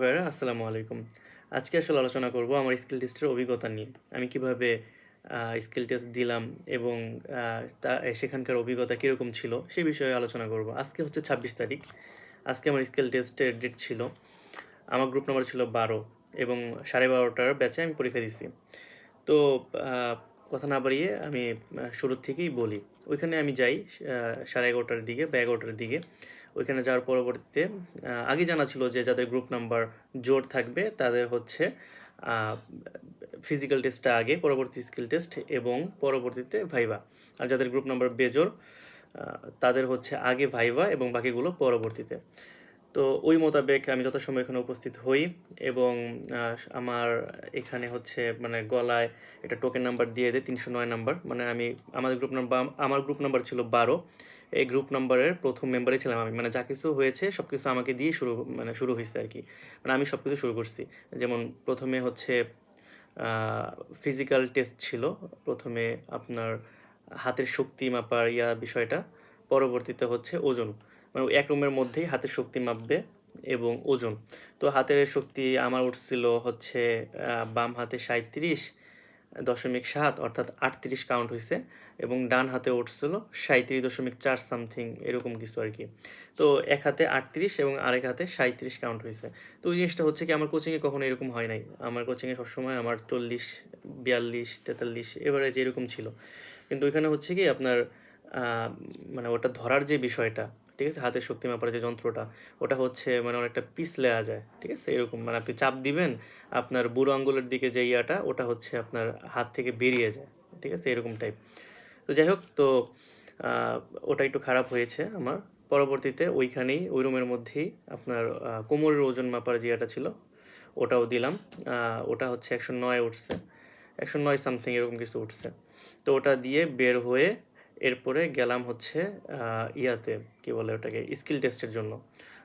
ভাইরা আসসালামু আলাইকুম। আজকে আসলে আলোচনা করব আমার স্কিল টেস্টের অভিজ্ঞতা নিয়ে। আমি কীভাবে স্কিল টেস্ট দিলাম এবং তা, সেখানকার অভিজ্ঞতা কীরকম ছিল সে বিষয়ে আলোচনা করব। আজকে হচ্ছে ছাব্বিশ তারিখ। আজকে আমার স্কিল টেস্টের ডেট ছিল। আমার গ্রুপ নাম্বার ছিল বারো এবং সাড়ে বারোটার ব্যাচে আমি পরীক্ষা দিছি। তো কথা না বাড়িয়ে আমি শুরুর থেকেই বলি। ওইখানে আমি যাই সাড়ে এগারোটার দিকে, বা এগারোটার দিকে। ওইখানে যাওয়ার পরবর্তীতে আগে জানা ছিল যে যাদের গ্রুপ নাম্বার জোর থাকবে, তাদের হচ্ছে ফিজিক্যাল টেস্টটা আগে, পরবর্তী স্কিল টেস্ট এবং পরবর্তীতে ভাইভা আর যাদের গ্রুপ নাম্বার বেজোর তাদের হচ্ছে আগে ভাইভা এবং বাকিগুলো পরবর্তীতে। তো ওই মোতাবেক আমি যথাসময় এখানে উপস্থিত হই এবং আমার এখানে হচ্ছে মানে গলায় একটা টোকেন নাম্বার দিয়ে দেয়, তিনশো নয় নাম্বার মানে আমি, আমাদের গ্রুপ নাম্বার আমার গ্রুপ নাম্বার ছিল বারো। এই গ্রুপ নাম্বারের প্রথম মেম্বারই ছিলাম আমি। মানে যা কিছু হয়েছে সব কিছু আমাকে দিয়ে শুরু মানে শুরু হয়েছে আর কি। মানে আমি সব কিছু শুরু করছি। যেমন প্রথমে হচ্ছে ফিজিক্যাল টেস্ট ছিল। প্রথমে আপনার হাতের শক্তি মাপার ইয়া বিষয়টা। পরবর্তীতে হচ্ছে ওজন। মানে এক রুমের মধ্যেই হাতের শক্তি মাপবে এবং ওজন। তো হাতের শক্তি আমার উঠছিল হচ্ছে বাম হাতে সাঁত্রিশ দশমিক সাত, অর্থাৎ আটত্রিশ কাউন্ট হয়েছে এবং ডান হাতে উঠছিল সাঁত্রিশ দশমিক চার সামথিং এরকম কিছু আর কি। তো এক হাতে আটত্রিশ এবং আরেক হাতে সাঁত্রিশ কাউন্ট হয়েছে তো ওই জিনিসটা হচ্ছে কি, আমার কোচিংয়ে কখনো এরকম হয় নাই। আমার কোচিংয়ে সবসময় আমার চল্লিশ, বিয়াল্লিশ, তেতাল্লিশ, এভারেজ এরকম ছিল। কিন্তু ওইখানে হচ্ছে কি আপনার মানে ওটা ধরার যে বিষয়টা ঠিক আছে? হাতের শক্তি মাপার যে যন্ত্রটা, ওটা হচ্ছে মানে অনেকটা পিছলে যায়, ঠিক আছে? এরকম মানে আপনি চাপ দিবেন, আপনার বুড়ো আঙ্গুলের দিকে যে ইয়াটা, ওটা হচ্ছে আপনার হাত থেকে বেরিয়ে যায়, ঠিক আছে? এরকম টাইপ তো যাই হোক, তো ওটা একটু খারাপ হয়েছে আমার। পরবর্তীতে ওইখানেই, ওই রুমের মধ্যেই আপনার কোমরের ওজন মাপার যে ইয়েটা ছিল, ওটাও দিলাম। ওটা হচ্ছে একশো নয় উঠছে। একশো নয় সামথিং এরকম কিছু উঠছে। তো ওটা দিয়ে বের হয়ে এরপরে গেলাম হচ্ছে ইয়াতে, কি বলে ওটাকে, স্কিল টেস্টের জন্য।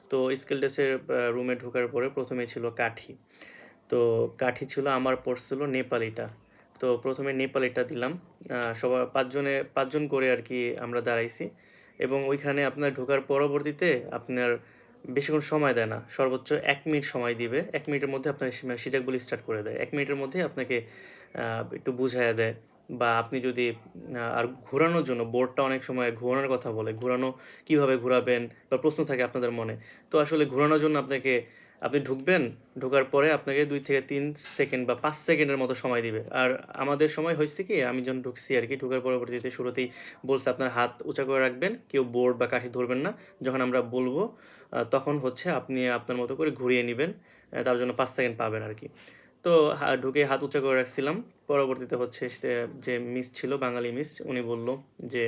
তো স্কিল টেস্টের রুমে ঢোকার পরে প্রথমে ছিল কাঠি। তো কাঠি ছিল আমার পড়ছিল নেপালিটা। তো প্রথমে নেপালিটা দিলাম। সবার পাঁচজনে, পাঁচজন করে আর কি আমরা দাঁড়াইছি। এবং ওইখানে আপনার ঢোকার পরবর্তীতে আপনার বেশিক্ষণ সময় দেয় না। সর্বোচ্চ এক মিনিট সময় দিবে। এক মিনিটের মধ্যে আপনার সিজাকগুলি স্টার্ট করে দেয়। এক মিনিটের মধ্যে আপনাকে একটু বুঝাইয়া দেয়। বা আপনি যদি আর ঘোরানোর জন্য বোর্ডটা অনেক সময় ঘোরানোর কথা বলে, ঘোরানো কীভাবে ঘোরাবেন বা প্রশ্ন থাকে আপনাদের মনে। তো আসলে ঘোরানোর জন্য আপনাকে, আপনি ঢুকবেন, ঢোকার পরে আপনাকে দুই থেকে তিন সেকেন্ড বা পাঁচ সেকেন্ডের মতো সময় দিবে। আর আমাদের সময় হয়েছে কি, আমি যখন ঢুকছি আর কি, ঢোকার পরবর্তীতে শুরুতেই বলছে আপনার হাত উঁচা করে রাখবেন, কেউ বোর্ড বা কাঠি ধরবেন না। যখন আমরা বলব তখন হচ্ছে আপনি আপনার মতো করে ঘুরিয়ে নেবেন তার জন্য পাঁচ সেকেন্ড পাবেন আর কি। তো ঢুকে হাত উঁচা করে রাখছিলাম। পরবর্তীতে হচ্ছে যে মিস ছিল, বাঙালি মিস উনি বলল যে,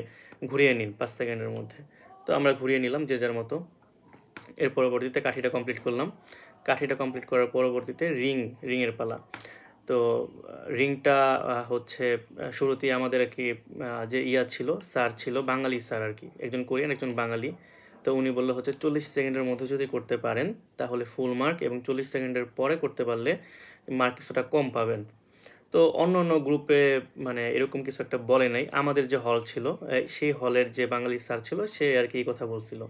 ঘুরিয়ে নিন পাঁচ সেকেন্ডের মধ্যে। তো আমরা ঘুরিয়ে নিলাম যে যার মতো। এর পরবর্তীতে কাঠিটা কমপ্লিট করলাম। কাঠিটা কমপ্লিট করার পরবর্তীতে রিং, রিংয়ের পালা। তো, রিংটা হচ্ছে শুরুতেই আমাদের আর কি যে ইয়া ছিল, স্যার ছিল, বাঙালি স্যার আর কি, একজন কোরিয়ান, একজন বাঙালি। তো উনি বলল হচ্ছে, চল্লিশ সেকেন্ডের মধ্যে যদি করতে পারেন, তাহলে ফুল মার্ক এবং চল্লিশ সেকেন্ডের পরে করতে পারলে মার্ক কিছুটা কম পাবেন। তো অন্য অন্য গ্রুপে মানে এরকম কিছু একটা বলে নাই। আমাদের যে হল ছিল সেই হলের যে বাঙালি স্যার ছিল, সে আর কি কথা বলছিল।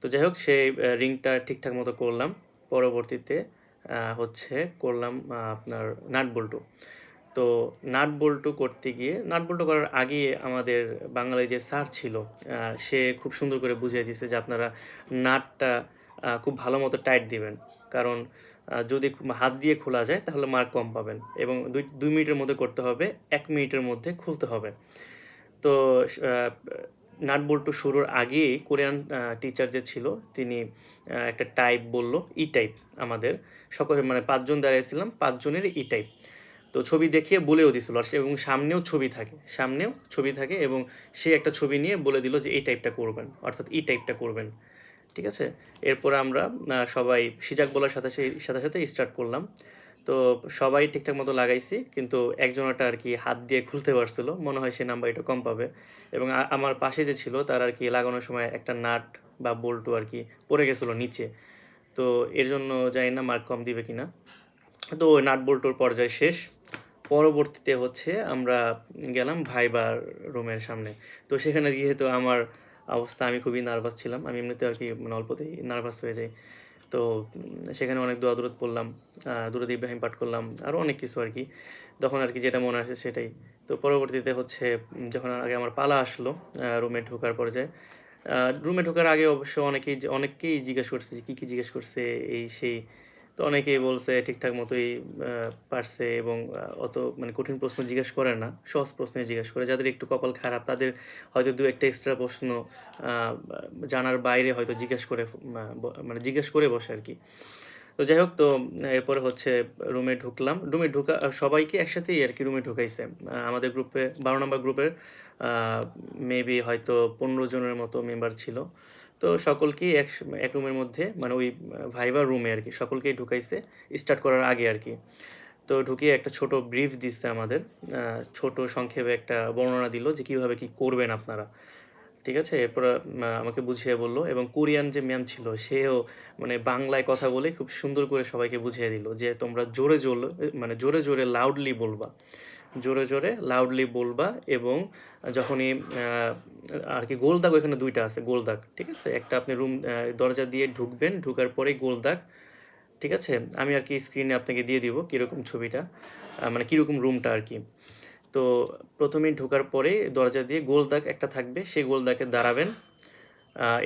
তো যাই হোক, সেই রিংটা ঠিকঠাক মতো করলাম। পরবর্তীতে হচ্ছে করলাম আপনার নাট বল্টু। তো নাট বল্টু করতে গিয়ে, নাট বল্টু করার আগে আমাদের বাঙালি যে স্যার ছিল সে খুব সুন্দর করে বুঝিয়ে দিয়েছে যে আপনারা নাটটা খুব ভালো মতো টাইট দিবেন। কারণ যদি হাত দিয়ে খোলা যায় তাহলে মার্ক কম পাবেন এবং দুই দুই মিনিটের মধ্যে করতে হবে, এক মিনিটের মধ্যে খুলতে হবে। তো নাট বল্টু শুরুর আগেই কোরিয়ান টিচার যে ছিল তিনি একটা টাইপ বলল ই টাইপ আমাদের। সকলে মানে পাঁচজন দাঁড়িয়েছিলাম, পাঁচজনের ই টাইপ তো ছবি দেখিয়ে বলেও দিছিল আর এবং সামনেও ছবি থাকে, সামনেও ছবি থাকে এবং সে একটা ছবি নিয়ে বলে দিল যে, এই টাইপটা করবেন। অর্থাৎ ই টাইপটা করবেন। ঠিক আছে? এরপরে আমরা সবাই সিজাক বলার সাথে সাথে সাথে স্টার্ট করলাম। তো সবাই ঠিকঠাক মতো লাগাইছি, কিন্তু একজনটা আর কি হাত দিয়ে খুলতে পারছিল, মনে হয় সে নাম্বার একটু কম পাবে। এবং আমার পাশে যে ছিল, তার আর কি লাগানোর সময় একটা নাট বা বল্টু আর কি পড়ে গেছিল নিচে। তো এর জন্য জানি না মার্ক কম দিবে কিনা। তো ওই নাট বল্টুর পর্যায় শেষ। পরবর্তীতে হচ্ছে আমরা গেলাম ভাইবার রুমের সামনে। তো সেখানে গিয়ে তো আমার অবস্থা, আমি খুবই নার্ভাস ছিলাম। আমি এমনিতে আর কি মানে অল্পতেই নার্ভাস হয়ে যাই। তো সেখানে অনেক দোয়া দূরত পড়লাম দূরদ ইব্রাহিম পাঠ করলাম আরও অনেক কিছু আর কি। তখন আর কি যেটা মনে আসে সেটাই। তো পরবর্তীতে হচ্ছে যখন আগে আমার পালা আসলো রুমে ঢোকার পর্যায়ে রুমে ঢোকার আগে অবশ্য অনেকেই অনেককেই জিজ্ঞেস করছে যে, কী কী জিজ্ঞেস করছে এই সেই তো অনেকেই বলছে ঠিকঠাক মতোই পারছে এবং অত মানে কঠিন প্রশ্ন জিজ্ঞেস করে না, সহজ প্রশ্নই জিজ্ঞেস করে। যাদের একটু কপাল খারাপ, তাদের হয়তো দু একটা এক্সট্রা প্রশ্ন জানার বাইরে হয়তো জিজ্ঞেস করে মানে জিজ্ঞেস করে বসে আর কি। তো যাই হোক, তো এরপরে হচ্ছে রুমে ঢুকলাম। রুমে ঢুকা সবাইকে একসাথেই আর কি রুমে ঢুকাইছে। আমাদের গ্রুপে বারো নম্বর গ্রুপের মেবি হয়তো পনেরো জনের মতো মেম্বার ছিল। তো সকলকেই এক এক রুমের মধ্যে মানে ওই ভাইবার রুমে আর কি, সকলকেই ঢুকাইছে স্টার্ট করার আগে আর কি। তো ঢুকিয়ে একটা ছোট ব্রিফ দিচ্ছে আমাদের ছোট সংক্ষেপে একটা বর্ণনা দিল যে কীভাবে কী করবেন আপনারা। ঠিক আছে? এরপর আমাকে বুঝিয়ে বলল এবং কোরিয়ান যে ম্যাম ছিল, সেও মানে বাংলায় কথা বলে খুব সুন্দর করে সবাইকে বুঝিয়ে দিল যে তোমরা জোরে জোরে মানে জোরে জোরে লাউডলি বলবা। জোরে জোরে লাউডলি বলবা এবং যখনই আর কি গোল দাগ ওইখানে দুইটা আছে গোল দাগ ঠিক আছে? একটা আপনি রুম দরজা দিয়ে ঢুকবেন, ঢুকার পরেই গোল দাগ ঠিক আছে? আমি আর কি স্ক্রিনে আপনাকে দিয়ে দিব কীরকম ছবিটা মানে কীরকম রুমটা আর কি। তো প্রথমেই ঢোকার পরে দরজা দিয়ে গোল দাগ একটা থাকবে, সেই গোল দাগে দাঁড়াবেন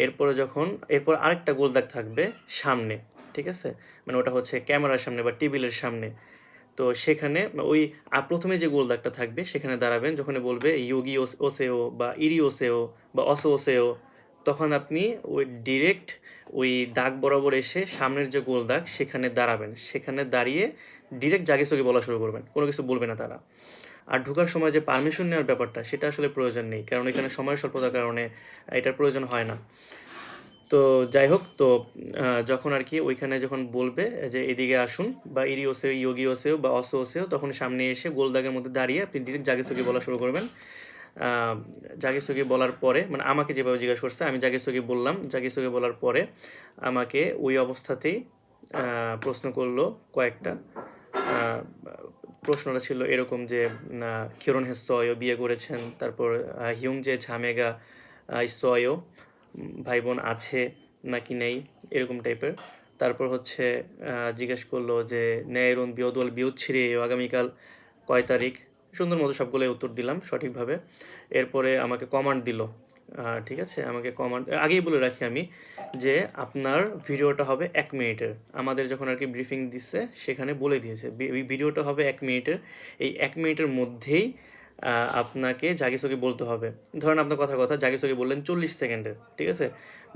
এরপরে যখন, এরপর আরেকটা গোল দাগ থাকবে সামনে, ঠিক আছে? মানে ওটা হচ্ছে ক্যামেরার সামনে বা টেবিলের সামনে। তো সেখানে ওই প্রথমে যে গোল দাগটা থাকবে, সেখানে দাঁড়াবেন যখন বলবে ইয়োগি ওস- ওসেও বা ইরি ওসেও বা অসো ওসেও তখন আপনি ওই ডিরেক্ট ওই দাগ বরাবর এসে সামনের যে গোল দাগ সেখানে দাঁড়াবেন। সেখানে দাঁড়িয়ে ডিরেক্ট জাগে সগে বলা শুরু করবেন। কোনো কিছু বলবে না তারা। আর ঢোকার সময় যে পারমিশন নেওয়ার ব্যাপারটা, সেটা আসলে প্রয়োজন নেই। কারণ এখানে সময় স্বল্পতার কারণে এটার প্রয়োজন হয় না। তো যাই হোক তো যখন আর কি ওইখানে যখন বলবে যে এদিকে আসুন বা ইরি ওসেও ইয়োগি ওসেও বা অসো ওসেও তখন সামনে এসে গোলদাগের মধ্যে দাঁড়িয়ে আপনি ডিরেক্ট জাগে সগে বলা শুরু করবেন। আহ, জাগে সগে বলার পরে মানে আমাকে যেভাবে জিজ্ঞাসা করছে আমি জাগে সগে বললাম। জাগে সগে বলার পরে আমাকে ওই অবস্থাতেই প্রশ্ন করল কয়েকটা। প্রশ্নটা ছিল এরকম যে কিরণ হেসয় বিয়ে করেছেন তারপর হিউং যে ঝামেগা সয় ভাই বোন আছে নাকি নেই, এরকম টাইপের তারপর হচ্ছে জিজ্ঞেস করল যে ন্যায়রুন বিয়দল বিউচ্ছিরে আগামীকাল কয় তারিখ? সুন্দর মতো সবগুলোই উত্তর দিলাম সঠিকভাবে। এরপরে আমাকে কমান্ড দিল ঠিক আছে? আমাকে কমান্ড আগেই বলে রাখি আমি যে, আপনার ভিডিওটা হবে এক মিনিটের। আমাদের যখন আর কি ব্রিফিং দিচ্ছে সেখানে বলে দিয়েছে। ভিডিওটা হবে এক মিনিটের। এই এক মিনিটের মধ্যেই আপনাকে জাগিসোকে বলতে হবে। ধরেন আপনার কথার কথা, জাগিসোকে বললেন চল্লিশ সেকেন্ডের ঠিক আছে?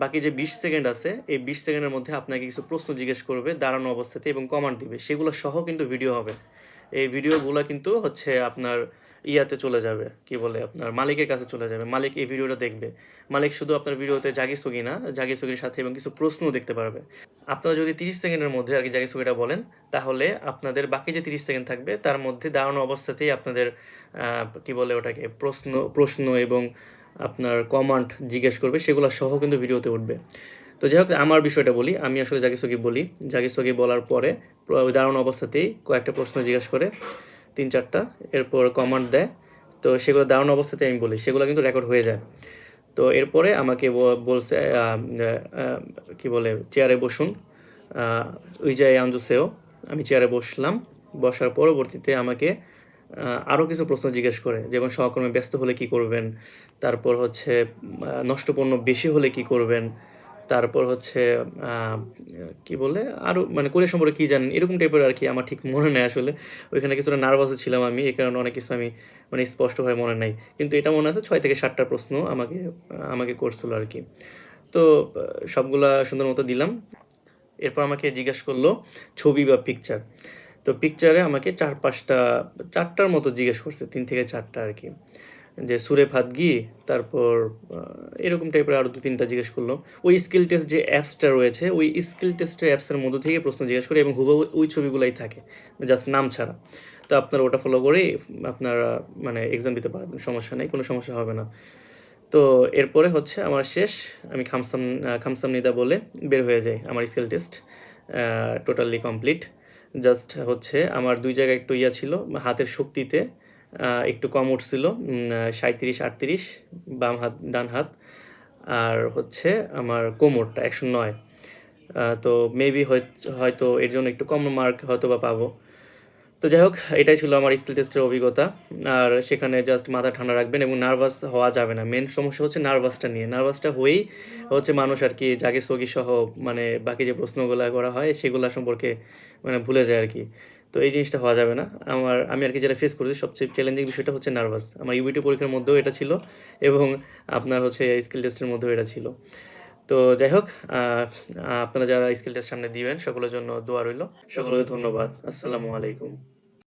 বাকি যে বিশ সেকেন্ড আছে, এই বিশ সেকেন্ডের মধ্যে আপনাকে কিছু প্রশ্ন জিজ্ঞেস করবে দাঁড়ানো অবস্থাতে এবং কমান্ড দিবে। সেগুলো সহ কিন্তু ভিডিও হবে। এই ভিডিওগুলো কিন্তু হচ্ছে আপনার ইয়াতে চলে যাবে, কি বলে আপনার, মালিকের কাছে চলে যাবে, মালিক এই ভিডিওটা দেখবে। মালিক শুধু আপনার ভিডিওতে জাগিসুগি না, জাগিসুগির সাথে এবং কিছু প্রশ্নও দেখতে পারবে। আপনারা যদি তিরিশ সেকেন্ডের মধ্যে আর কি জাগিসুগিটা বলেন, তাহলে আপনাদের বাকি যে তিরিশ সেকেন্ড থাকবে, তার মধ্যে দাঁড়ানো অবস্থাতেই আপনাদের কি বলে ওটাকে, প্রশ্ন প্রশ্ন এবং আপনার কমান্ড জিজ্ঞেস করবে, সেগুলো সহ কিন্তু ভিডিওতে উঠবে। তো যাই হোক, আমার বিষয়টা বলি, আমি আসলে জাগিসগি বলি। জাগিসগি বলার পরে, দাঁড়ানো অবস্থাতেই কয়েকটা প্রশ্ন জিজ্ঞেস করে। তিন চারটা এরপর কমান্ড দেয়। তো সেগুলো দাঁড়ানো অবস্থাতে আমি বলি সেগুলো কিন্তু রেকর্ড হয়ে যায়। তো এরপরে আমাকে বলছে কি বলে চেয়ারে বসুন। ওই আঞ্জুসেও আমি চেয়ারে বসলাম। বসার পরবর্তীতে আমাকে আরও কিছু প্রশ্ন জিজ্ঞেস করে যেমন সহকর্মী ব্যস্ত হলে কি করবেন? তারপর হচ্ছে আহ, নষ্ট পণ্য বেশি হলে কি করবেন? তারপর হচ্ছে কি বলে? আরও মানে কোরিয়া সম্পর্কে কী জানেন? এরকম টাইপের আর কি আমার ঠিক মনে নেই আসলে। ওইখানে কিছুটা নার্ভাসও ছিলাম আমি এই কারণে অনেক কিছু আমি মানে স্পষ্টভাবে মনে নাই। কিন্তু এটা মনে আছে ছয় থেকে সাতটা প্রশ্ন আমাকে আমাকে করছিল আর কি। তো সবগুলা সুন্দর মতো দিলাম। এরপর আমাকে জিজ্ঞেস করল, ছবি বা পিকচার তো পিকচারে আমাকে চার পাঁচটা, চারটার মতো জিজ্ঞেস করছে, তিন থেকে চারটা আর কি। যে সুরে ভাতগি তারপর এরকম টাইপের আরও দু তিনটা জিজ্ঞেস করল ওই স্কিল টেস্ট যে অ্যাপসটা রয়েছে, ওই স্কিল টেস্টের অ্যাপসের মধ্যে থেকে প্রশ্ন জিজ্ঞেস করে এবং হুবহু ওই ছবিগুলাই থাকে জাস্ট নাম ছাড়া। তো আপনারা ওটা ফলো করেই আপনারা মানে এক্সাম দিতে পারবেন, সমস্যা নেই, কোনো সমস্যা হবে না। তো এরপরে হচ্ছে আমার শেষ, আমি খামসাম খামসাম নিদা বলে বের হয়ে যাই আমার skill test totally complete just হচ্ছে আমার দুই জায়গায় একটু ইয়া ছিল, হাতের শক্তিতে একটু কম উঠছিল সাঁত্রিশ আটত্রিশ, বাম হাত, ডান হাত, আর হচ্ছে আমার কোমরটা একশো নয়। তো মেবি হয়তো এর জন্য একটু কম মার্ক হয়তো বা পাবো। তো যাই হোক, এটাই ছিল আমার স্কিল টেস্টের অভিজ্ঞতা। আর সেখানে জাস্ট মাথা ঠান্ডা রাখবেন এবং নার্ভাস হওয়া যাবে না। মেন সমস্যা হচ্ছে নার্ভাসটা নিয়ে। নার্ভাসটা হয়েই হচ্ছে মানুষ আর কি জাগে সগি সহ মানে বাকি যে প্রশ্নগুলো করা হয়, সেগুলো সম্পর্কে মানে ভুলে যায় আর কি। তো এই জিনিসটা হওয়া যাবে না। আমার, আমি আর কি যেটা ফেস করেছি, সবচেয়ে চ্যালেঞ্জিং বিষয়টা হচ্ছে নার্ভাস আমার ইউবিটি পরীক্ষার মধ্যেও এটা ছিল এবং আপনার হচ্ছে স্কিল টেস্টের মধ্যেও এটা ছিল। তো যাই হোক আপনারা যারা স্কিল টেস্ট সামনে দিবেন, সকলের জন্য দোয়া রইল। সকলকে ধন্যবাদ। আসসালামু আলাইকুম।